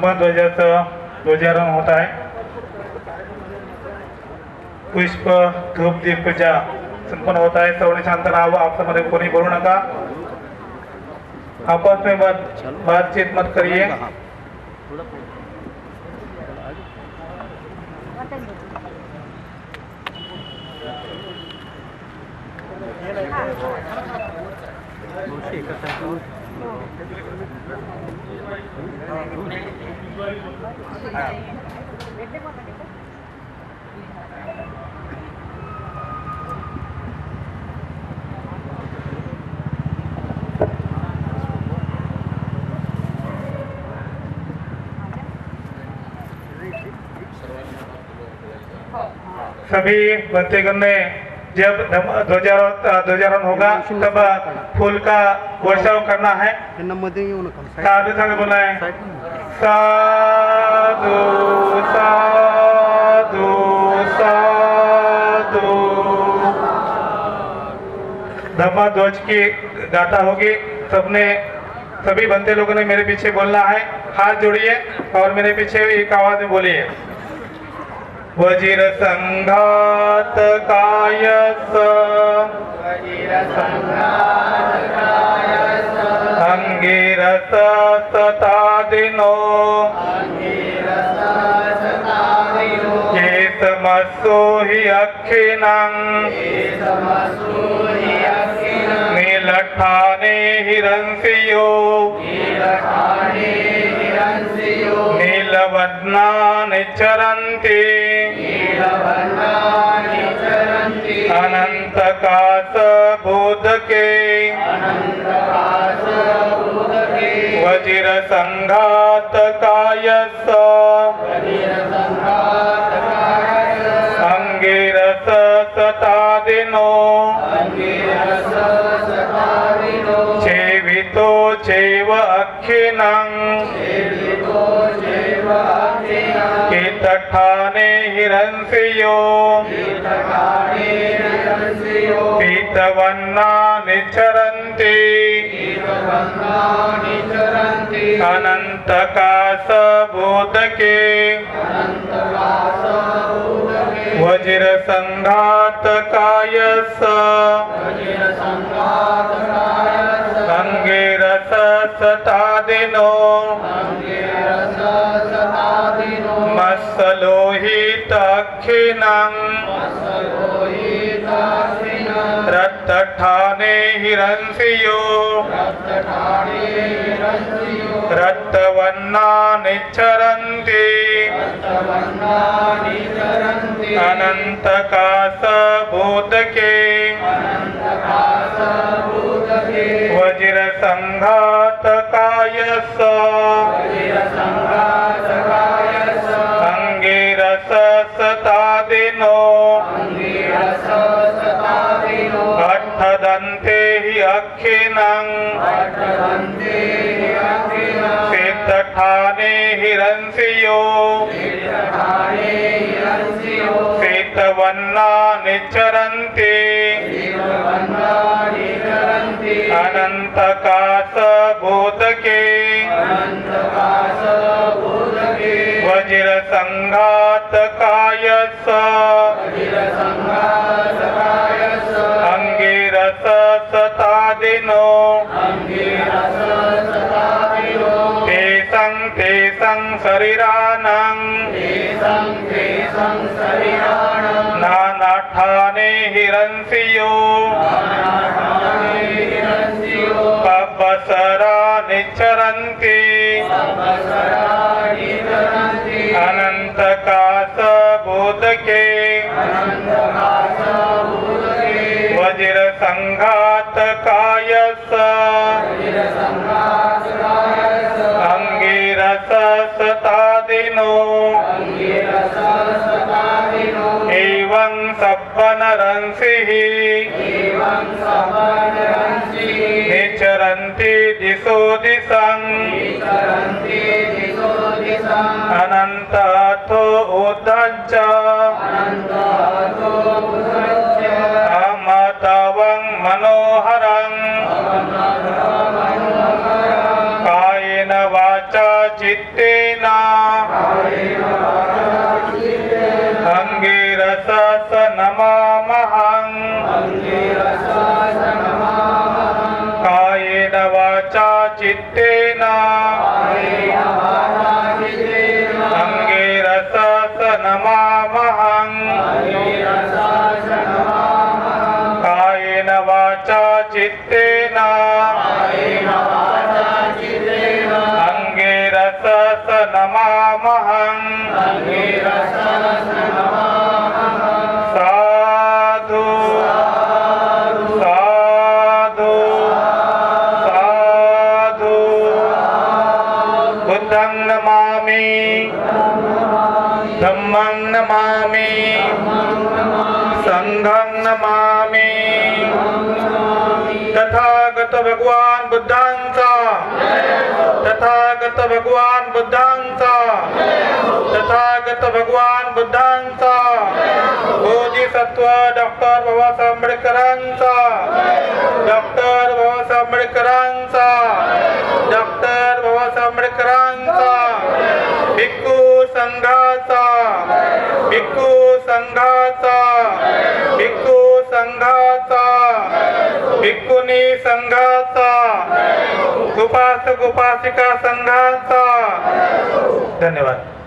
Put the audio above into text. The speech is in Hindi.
धर्मध्वजाचं ध्वजारोहण होत आहे. पुष्प धूप दीप पूजा संपन्न होत आहे. सर्वांनी शांत राहावं आपल्यामध्ये कोणी बोलू नका. आपस में बात बातचीत मत करिए सभी बंतेगण ने जब ध्वजारोहण ध्वजारोहण होगा तब फूल का वर्षाव करना है। बोला है साधु साधु साधु। ध्वज की गाथा होगी। सबने, सभी बनते लोगों ने मेरे पीछे बोलना है। हाथ जोड़िए और मेरे पीछे एक आवाज़ में बोलिए। वज़ीर संघात कायस। अंगिरस। केसमसो हि अक्षिणं नीलठाने हिरंसियो नीलवदनानि चरन्ति अनन्तकास बोधके वज्र चेवितो चैव अक्षिणं कीतठाने हिरंसियो पीतवन्नानि चरन्ति अनन्तकास बोधके वज्र संघात कायस अंगिरस सतादिनो मत्सलोहिताक्षिणं रक्तठाने हिरंसियो रक्तवन्नानि चरन्ति अनन्तकास बोधके वज्र संघात कायस अंगिरस सतादिनो अट्ठदन्ते हि अक्षिणं श्वेतठाने हिरंसियो श्वेतवर्णानि चरन्ति अनन्तकाशभूतके वज्रसङ्घातकायस। अङ्गिरसतादिनो तेसं तेसं शरीराणां। नानाठाने हिरंसियो पब्बसराणि चरन्ति अनन्तकास सतादिनो एवं सप्पनरंसिः निचरन्ति दिशो दिशं अनन्ताथो उदच्च अमतवं मनोहरं नमामहं कायेन वाचा चित्तेन अङ्गेरस स नमामहं कायेन वाचा चित्तेन अङ्गेरस स नमामहं बुद्धं नमामि। धम्मं नमामि। संघं नमामि। तथागत भगवान बुद्धांचा। तथागत भगवान बुद्धांचा। तथागत भगवान बुद्धांचा। बोधिसत्व डॉक्टर बाबासाहेब आंबेडकरांचा। डॉक्टर बाबासाहेब आंबेडकरांचा। बाबासाहेब भिक्खू संघाचा. भिक्खू संघाचा. भिक्खू संघाचा. भिक्खुनी संघाचा. उपासक उपासिका संघाचा. धन्यवाद.